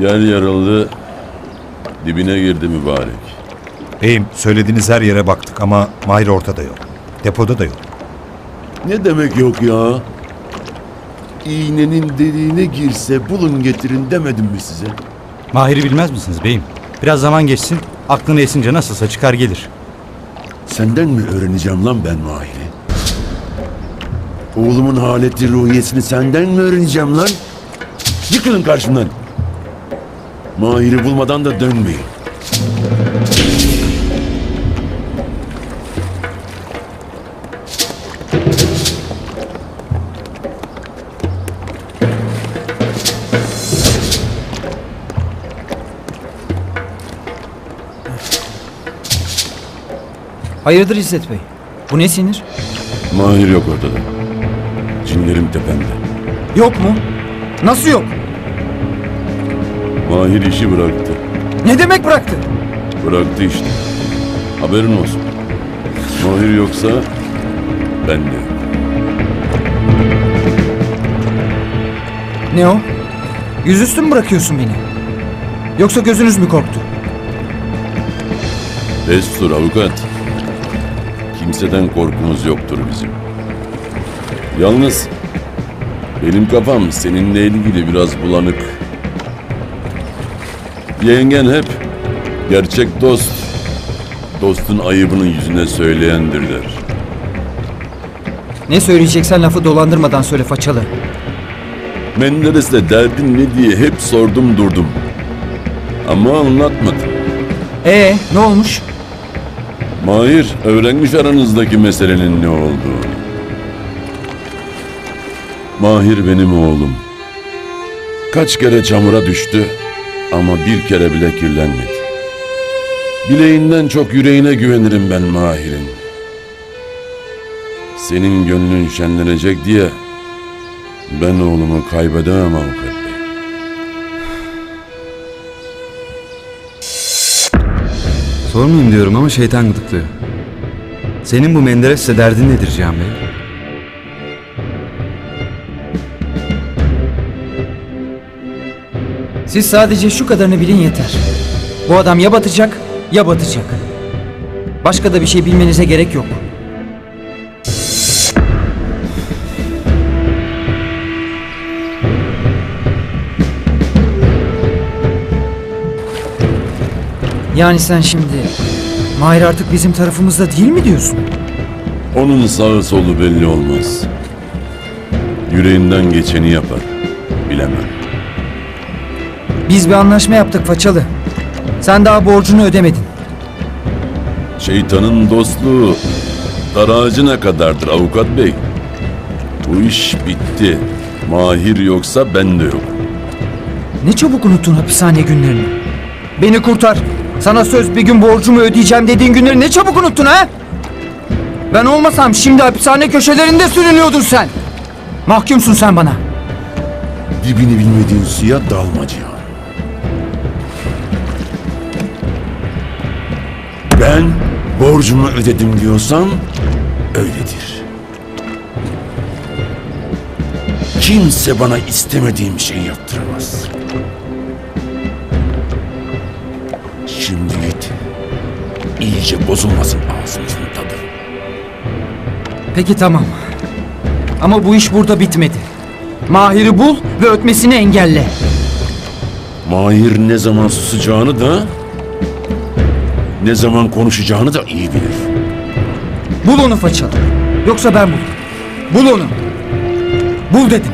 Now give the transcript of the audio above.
Yer yarıldı, dibine girdi mübarek. Beyim söylediğiniz her yere baktık ama Mahir ortada yok. Depoda da yok. Ne demek yok ya? İğnenin deliğine girse bulun getirin demedim mi size? Mahir'i bilmez misiniz beyim? Biraz zaman geçsin, aklına esince nasılsa çıkar gelir. Senden mi öğreneceğim lan ben Mahir'i? Oğlumun haleti ruhiyesini senden mi öğreneceğim lan? Yıkılın karşımdan. Mahir'i bulmadan da dönmeyin. Hayırdır İzzet Bey? Bu ne sinir? Mahir yok ortada. Cinlerim tepemde. Yok mu? Nasıl yok? Mahir işi bıraktı. Ne demek bıraktı? Bıraktı işte. Haberin olsun. Mahir yoksa ben de. Ne o? Yüzüstü mü bırakıyorsun beni? Yoksa gözünüz mü korktu? Destur avukat. Kimseden korkumuz yoktur bizim. Yalnız benim kafam seninle ilgili biraz bulanık. Yengen hep gerçek dost, dostun ayıbını yüzüne söyleyendir der. Ne söyleyeceksen lafı dolandırmadan söyle façalı. Menderes'le derdin ne diye hep sordum durdum. Ama anlatmadım. Ee, ne olmuş? Mahir öğrenmiş aranızdaki meselenin ne olduğunu. Mahir benim oğlum. Kaç kere çamura düştü ama bir kere bile kirlenmedi. Bileğinden çok yüreğine güvenirim ben Mahir'in. Senin gönlün şenlenecek diye ben oğlumu kaybedemem avukat bey. Sormayayım diyorum ama şeytan gıdıklıyor. Senin bu Menderes'le derdin nedir Cihan Bey? Siz sadece şu kadarını bilin yeter. Bu adam ya batacak ya batacak. Başka da bir şey bilmenize gerek yok. Yani sen şimdi Mahir artık bizim tarafımızda değil mi diyorsun? Onun sağı solu belli olmaz. Yüreğinden geçeni yapar. Bilemem. Biz bir anlaşma yaptık façalı. Sen daha borcunu ödemedin. Şeytanın dostluğu dar ağacına kadardır avukat bey. Bu iş bitti. Mahir yoksa ben de yok. Ne çabuk unuttun hapishane günlerini. Beni kurtar. Sana söz bir gün borcumu ödeyeceğim dediğin günleri ne çabuk unuttun ha? Ben olmasam şimdi hapishane köşelerinde sürünüyordun sen. Mahkumsun sen bana. Dibini bilmediğin suya dalma Cihan. Ben borcumu ödedim diyorsam öyledir. Kimse bana istemediğim şeyi yaptıramaz. Şimdi git. İyice bozulmasın ağzımızın tadı. Peki tamam. Ama bu iş burada bitmedi. Mahir'i bul ve ötmesini engelle. Mahir ne zaman susacağını da ne zaman konuşacağını da iyi bilir. Bul onu façalı. Yoksa ben bulurum. Bul onu. Bul dedim.